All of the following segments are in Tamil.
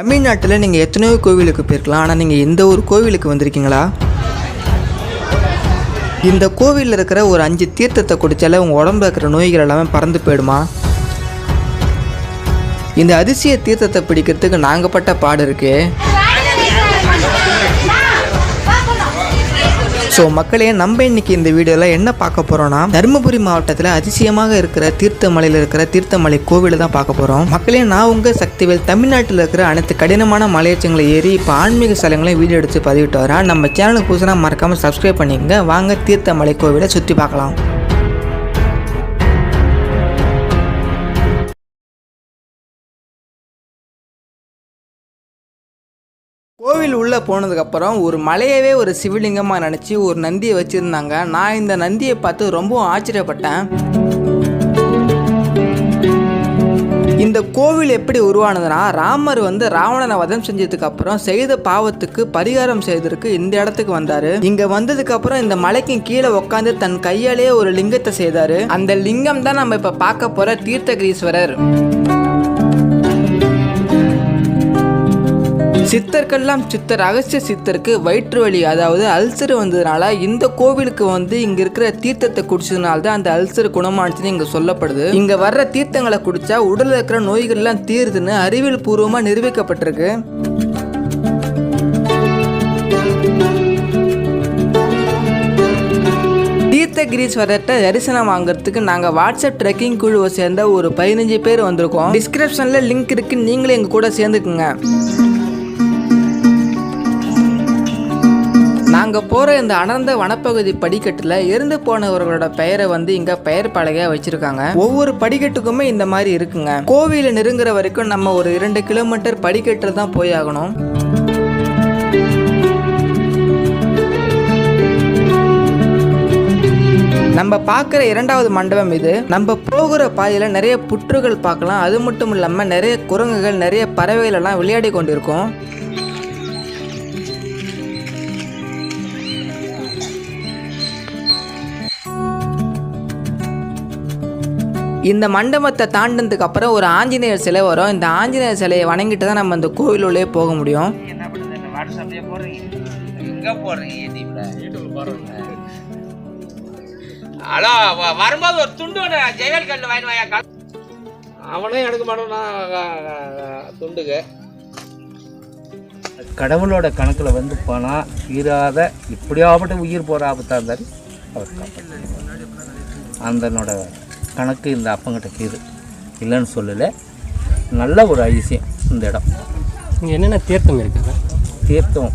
தமிழ்நாட்டில் நீங்கள் எத்தனையோ கோவிலுக்கு போயிருக்கலாம். ஆனால் நீங்கள் எந்த ஒரு கோவிலுக்கு வந்திருக்கீங்களா? இந்த கோவிலில் இருக்கிற ஒரு அஞ்சு தீர்த்தத்தை குடித்தாலே உங்கள் உடம்புல இருக்கிற நோய்கள் எல்லாமே பறந்து போயிடுமா? இந்த அதிசய தீர்த்தத்தை பிடிக்கிறதுக்கு நாங்கள் பட்ட பாடு இருக்குது ஸோ மக்களே நம்ம இன்னைக்கு இந்த வீடியோவில் என்ன பார்க்க போகிறோம்னா தருமபுரி மாவட்டத்தில் அதிசயமாக இருக்கிற தீர்த்தமலையில் இருக்கிற தீர்த்தமலை கோவிலை தான் பார்க்க போகிறோம் மக்களே நான் உங்கள் சக்திவேல். தமிழ்நாட்டில் இருக்கிற அனைத்து கடினமான மலையச்சங்களை ஏறி இப்போ ஆன்மீக ஸ்தலங்களையும் வீடியோ எடுத்து பதிவிட்டு வரேன் நம்ம சேனலுக்கு புதுசாக மறக்காமல் சப்ஸ்கிரைப் பண்ணிக்கங்க. வாங்க தீர்த்தமலை கோவிலை சுற்றி பார்க்கலாம். கோவில் உள்ளே போனதுக்கப்புறம் ஒரு மலையவே ஒரு சிவலிங்கமாக நினச்சி ஒரு நந்தியை வச்சுருந்தாங்க. நான் இந்த நந்தியை பார்த்து ரொம்பவும் ஆச்சரியப்பட்டேன். இந்த கோவில் எப்படி உருவானதுன்னா ராமர் வந்து ராவணனை வதம் செஞ்சதுக்கு அப்புறம் செய்த பாவத்துக்கு பரிகாரம் செய்வதற்கு இந்த இடத்துக்கு வந்தாரு. இங்க வந்ததுக்கு அப்புறம் இந்த மலைக்கு கீழே உட்காந்து தன் கையாலேயே ஒரு லிங்கத்தை செய்தாரு. அந்த லிங்கம் தான் நம்ம இப்ப பார்க்க போற தீர்த்தகிரீஸ்வரர். சித்தர்கள்லாம் சித்தர் அகஸ்திய சித்தருக்கு வயிற்று வலி அதாவது அல்சர் வந்ததுனால இந்த கோவிலுக்கு வந்து இங்க இருக்கிற தீர்த்தத்தை குடிச்சதுனால தான் அந்த அல்சர் குணமானுச்சுன்னு இங்க சொல்லப்படுது. இங்க வர்ற தீர்த்தங்களை குடிச்சா உடல்ல இருக்கிற நோய்கள் எல்லாம் தீருதுன்னு அறிவியல் பூர்வமா நிரூபிக்கப்பட்டிருக்கு. தீர்த்தகிரீஸ்வரர்கிட்ட தரிசனம் வாங்குறதுக்கு நாங்கள் வாட்ஸ்அப் ட்ரெக்கிங் குழுவை சேர்ந்த ஒரு பதினஞ்சு பேர் வந்திருக்கோம். டிஸ்கிரிப்ஷனில் லிங்க் இருக்கு நீங்களும் எங்க கூட சேர்ந்துக்குங்க. நாங்கள் போகிற இந்த அனர்ந்த வனப்பகுதி படிக்கட்டில் இருந்து போனவர்களோட பெயரை வந்து இங்கே பெயர் பலகையாக வச்சுருக்காங்க. ஒவ்வொரு படிக்கட்டுக்குமே இந்த மாதிரி இருக்குங்க. கோவிலை நெருங்குற வரைக்கும் நம்ம ஒரு இரண்டு கிலோமீட்டர் படிக்கட்டில் தான் போய் ஆகணும். நம்ம பார்க்குற இரண்டாவது மண்டபம் இது. நம்ம போகிற பாதையில் நிறைய புற்றுகள் பார்க்கலாம். அது மட்டும் இல்லாமல் நிறைய குரங்குகள் நிறைய பறவைகள் எல்லாம் விளையாடி கொண்டிருக்கும். இந்த மண்டபத்தை தாண்டினதுக்கு அப்புறம் ஒரு ஆஞ்சநேயர் சிலை வரும். இந்த ஆஞ்சநேயர் சிலையை வணங்கிட்டு தான் நம்ம இந்த கோவிலுள்ளே போக முடியும். என்ன பண்ணுது? இந்த வாட்ஸ்அப்லயே போடுறீங்க. எங்க போடுறீங்க? யூடியூப்ல யூடியூப்ல ஹலோ வ- வரும்போது ஒரு துண்டு ஒன்று வாங்கி வாயா கல். அவனே எடுக்க மாட்டானா துண்டுக்கு. கடவுளோட கணக்கில் வந்து போனால் தீராத இப்படியாப்பட்ட உயிர் போகிற ஆபத்தாக இருந்தாலும் அவர் காப்பாற்றுவார் அந்தனோட கணக்கு இந்த அப்பங்கிட்ட கீது. இல்லைன்னு சொல்லலை. நல்ல ஒரு அதிசயம் இந்த இடம். இங்கே என்னென்ன தீர்த்தம் இருக்குது? தீர்த்தம்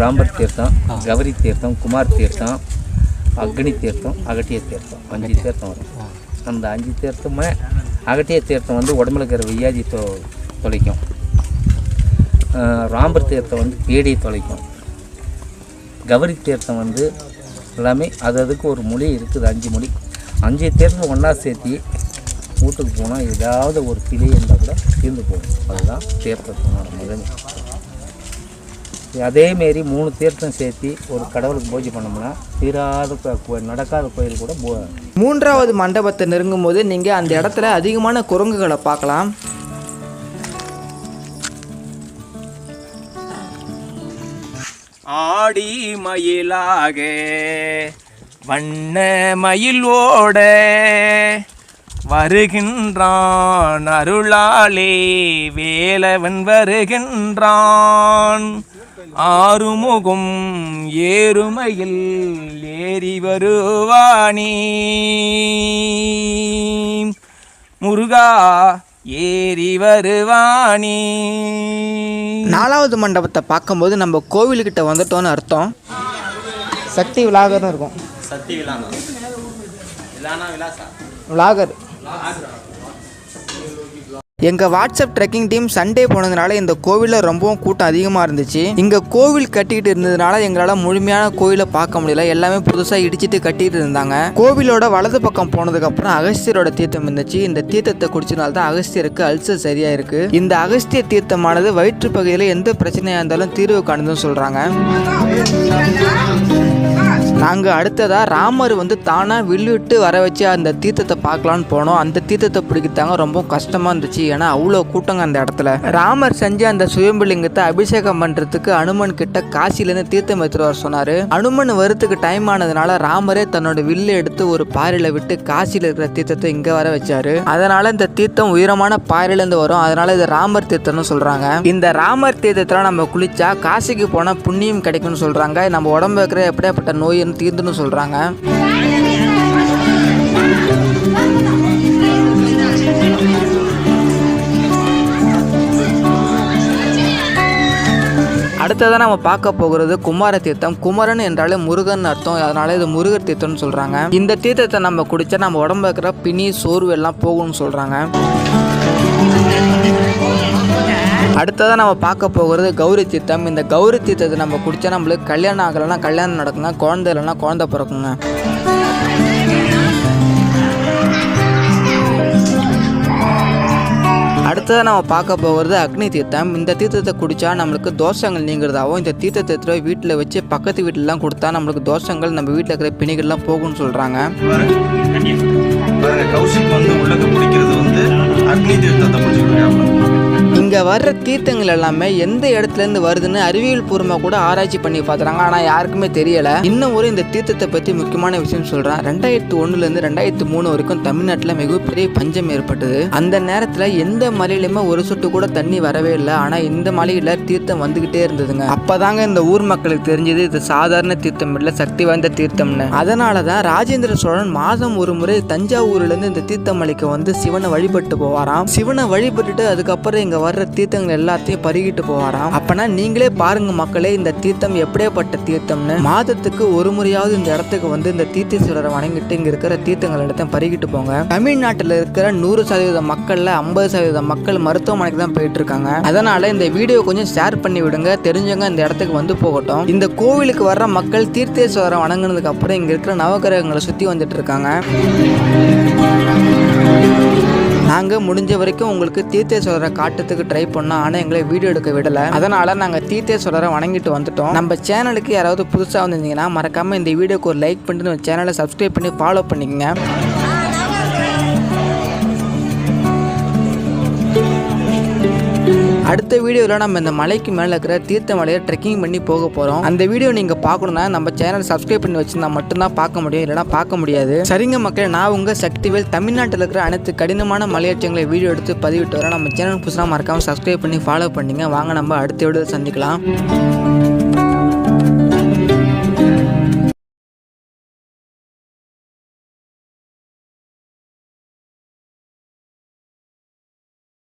ராம்பர் தீர்த்தம் கௌரி தீர்த்தம் குமார் தீர்த்தம் அக்னி தீர்த்தம் அகட்டிய தீர்த்தம். அஞ்சு தீர்த்தம் வரும். அந்த அஞ்சு தீர்த்தமே அகட்டிய தீர்த்தம் வந்து உடம்புல இருக்கிற வியாதி தொ தொலைக்கும். ராம்பர் தீர்த்தம் வந்து பேடியை தொலைக்கும். கௌரி தீர்த்தம் வந்து எல்லாமே அது அதுக்கு ஒரு மொழி இருக்குது அஞ்சு மொழி. அஞ்சு தீர்த்தம் ஒன்றா சேர்த்தி வீட்டுக்கு போனால் ஏதாவது ஒரு பிழை இருந்தால் கூட தீர்ந்து போகும். அதுதான் தீர்த்தத்தினோட முதன்மை அதேமாரி மூணு தீர்த்தம் சேர்த்து ஒரு கடவுளுக்கு பூஜை பண்ணோம்னா தீராத கோ- கோ- நடக்காத கோயில் கூட போ மூன்றாவது மண்டபத்தை நெருங்கும் போது நீங்கள் அந்த இடத்துல அதிகமான குரங்குகளை பார்க்கலாம். ஆடி மயிலாக வண்ண ஓட வருகின்றான் அருளாலே வேலவன் வருகின்றான். ஆறுமுகம் ஏறுமையில் ஏறி வருவானே. முருகா ஏறி வருவானே. நாலாவது மண்டபத்தை பார்க்கும்போது நம்ம கோவிலுக்கிட்ட வந்துட்டோன்னு அர்த்தம். சக்தி விலாகர்னு இருக்கும். சத்தி விழானா விழானா விலாசா? விலாகர் எங்கள் வாட்ஸ்அப் ட்ரெக்கிங் டீம் சண்டே போனதுனால இந்த கோவிலில் ரொம்பவும் கூட்டம் அதிகமாக இருந்துச்சு. இங்கே கோவில் கட்டிக்கிட்டு இருந்ததுனால எங்களால் முழுமையான கோவிலை பார்க்க முடியல. எல்லாமே புதுசாக இடிச்சிட்டு கட்டிட்டு இருந்தாங்க. கோவிலோட வலது பக்கம் போனதுக்கப்புறம் அகஸ்தியரோட தீர்த்தம் இருந்துச்சு. இந்த தீர்த்தத்தை குடிச்சனால தான் அகஸ்தியருக்கு அல்சர் சரியாக இருக்குது இந்த அகஸ்திய தீர்த்தமானது வயிற்று பகுதியில் எந்த பிரச்சனையாக இருந்தாலும் தீர்வு காணுதுன்னு சொல்கிறாங்க நாங்கள் அடுத்ததாக ராமர் வந்து தானாக வில்லுவிட்டு வர வச்சு அந்த தீர்த்தத்தை பார்க்கலான்னு போனோம். அந்த தீர்த்தத்தை பிடிக்கத்தாங்க ரொம்ப கஷ்டமாக இருந்துச்சு. ஏன்னா அவ்வளோ கூட்டங்க அந்த இடத்துல. ராமர் செஞ்ச அந்த சுயம்புலிங்கத்தை அபிஷேகம் பண்ணுறதுக்கு அனுமன் கிட்ட காசிலேருந்து தீர்த்தம் எடுத்துட்டு வர சொன்னாரு. அனுமன் வரத்துக்கு டைம் ஆனதுனால ராமரே தன்னோட வில்லை எடுத்து ஒரு பாறையில் விட்டு காசியில் இருக்கிற தீர்த்தத்தை இங்கே வர வச்சாரு. அதனால இந்த தீர்த்தம் உயரமான பாறையிலேருந்து வரும். அதனால இது ராமர் தீர்த்தம்னு சொல்கிறாங்க இந்த ராமர் தீர்த்தத்தில் நம்ம குளிச்சா காசிக்கு போனால் புண்ணியம் கிடைக்கும்னு சொல்கிறாங்க நம்ம உடம்பு இருக்கிற எப்படியாப்பட்ட நோயின்னு தீர்ந்துன்னு சொல்கிறாங்க அடுத்ததாக நம்ம பார்க்க போகிறது குமார தீர்த்தம். குமரன் என்றாலே முருகன் அர்த்தம். அதனால இது முருகர் தீர்த்தம்னு சொல்கிறாங்க இந்த தீர்த்தத்தை நம்ம குடிச்சா நம்ம உடம்பு இருக்கிற பிணி சோர்வு எல்லாம் போகும்னு சொல்கிறாங்க அடுத்ததாக நம்ம பார்க்க போகிறது கௌரி தீர்த்தம். இந்த கௌரி தீர்த்தத்தை நம்ம குடிச்சா நம்மளுக்கு கல்யாணம் ஆகலைன்னா கல்யாணம் நடக்குங்க குழந்தை இல்லைன்னா குழந்தை பிறக்குங்க. அடுத்ததாக நம்ம பார்க்க போகிறது அக்னி தீர்த்தம். இந்த தீர்த்தத்தை குடித்தா நம்மளுக்கு தோஷங்கள் நீங்கிறதாவும் இந்த தீர்த்தத்தை வீட்டில் வச்சு பக்கத்து வீட்டிலலாம் கொடுத்தா நம்மளுக்கு தோஷங்கள் நம்ம வீட்டில் இருக்கிற பிணிகள்லாம் போகும்னு சொல்கிறாங்க பாருங்க கௌஷிக் வந்து உள்ளது குடிக்கிறது வந்து அக்னி தீர்த்தத்தை பிடிச்சிருக்காங்க வர்ற தீர்த்தங்கள் எல்லாமே எந்த இடத்துலேருந்து வருதுன்னு அறிவியல் பூர்வமாக கூட ஆராய்ச்சி பண்ணி பார்த்துறாங்க ஆனால் யாருக்குமே தெரியலை. இன்னும் ஒரு இந்த தீர்த்தத்தை பற்றி முக்கியமான விஷயம் சொல்கிறேன் ரெண்டாயிரத்து ஒன்றுலேருந்து ரெண்டாயிரத்து மூணு வரைக்கும் தமிழ்நாட்டில் மிகப்பெரிய பஞ்சம் ஏற்பட்டது. அந்த நேரத்தில் எந்த மலையிலுமே ஒரு சொட்டு கூட தண்ணி வரவே இல்லை. ஆனால் இந்த மலையில் தீர்த்தம் வந்துக்கிட்டே இருந்ததுங்க. அப்போதாங்க இந்த ஊர் மக்களுக்கு தெரிஞ்சது இது சாதாரண தீர்த்தம் இல்லை சக்தி வாய்ந்த தீர்த்தம்னு. அதனால தான் ராஜேந்திர சோழன் மாதம் ஒரு முறை தஞ்சாவூர்லேருந்து இந்த தீர்த்தமலைக்கு வந்து சிவனை வழிபட்டு போவாராம். சிவனை வழிபட்டுட்டு அதுக்கப்புறம் இங்கே வர்ற தீர்த்தங்கள் எல்லாத்தையும் பருகிட்டு போவாராம். அப்பனா நீங்களே பாருங்க மக்களே இந்த தீர்த்தம் எப்படியாப்பட்ட தீர்த்தம்னு. மாதத்துக்கு ஒரு முறையாவது இந்த இடத்துக்கு வந்து இந்த தீர்த்தீஸ்வரரை வணங்கிட்டு இங்க இருக்கிற தீர்த்தங்கள் எல்லாத்தையும் பருகிட்டு போங்க. தமிழ்நாட்டில் இருக்கிற நூறு சதவீத மக்கள்ல ஐம்பது சதவீத மக்கள் மருத்துவமனைக்கு தான் போயிட்டு இருக்காங்க அதனால இந்த வீடியோ கொஞ்சம் ஷேர் பண்ணி விடுங்க. தெரிஞ்சவங்க இந்த இடத்துக்கு வந்து போகட்டும். இந்த கோவிலுக்கு வர்ற மக்கள் தீர்த்தேஸ்வரரை வணங்கினதுக்கு அப்புறம் இங்க இருக்கிற நவகிரகங்களை சுத்தி வந்துட்டு இருக்காங்க நாங்கள் முடிஞ்ச வரைக்கும் உங்களுக்கு தீர்த்தேஸ்வரரை காட்டுறதுக்கு ட்ரை பண்ணோம். ஆனால் எங்களை வீடியோ எடுக்க விடலை. அதனால் நாங்கள் தீர்த்தேஸ்வரரை வணங்கிட்டு வந்துட்டோம். நம்ம சேனலுக்கு யாராவது புதுசாக வந்திருந்தீங்கன்னா மறக்காமல் இந்த வீடியோக்கு ஒரு லைக் பண்ணிட்டு நம்ம சேனலை சப்ஸ்கிரைப் பண்ணி ஃபாலோ பண்ணிக்கங்க. அடுத்த வீடியோவில் நம்ம இந்த மலைக்கு மேலே இருக்கிற தீர்த்த மலையை ட்ரெக்கிங் பண்ணி போக போகிறோம் அந்த வீடியோ நீங்கள் பார்க்கணுன்னா நம்ம சேனல் சப்ஸ்கிரைப் பண்ணி வச்சுருந்தா மட்டும்தான் பார்க்க முடியும் இல்லைனா பார்க்க முடியாது. சரிங்க மக்களே நான் உங்கள் சக்திவேல். தமிழ்நாட்டில் இருக்கிற அனைத்து கடினமான மலையேற்றங்களை வீடியோ எடுத்து பதிவிட்டு வரேன் நம்ம சேனல் புதுசாக மறக்காமல் சப்ஸ்கிரைப் பண்ணி ஃபாலோ பண்ணிங்க. வாங்க நம்ம அடுத்த வீடியோ சந்திக்கலாம்.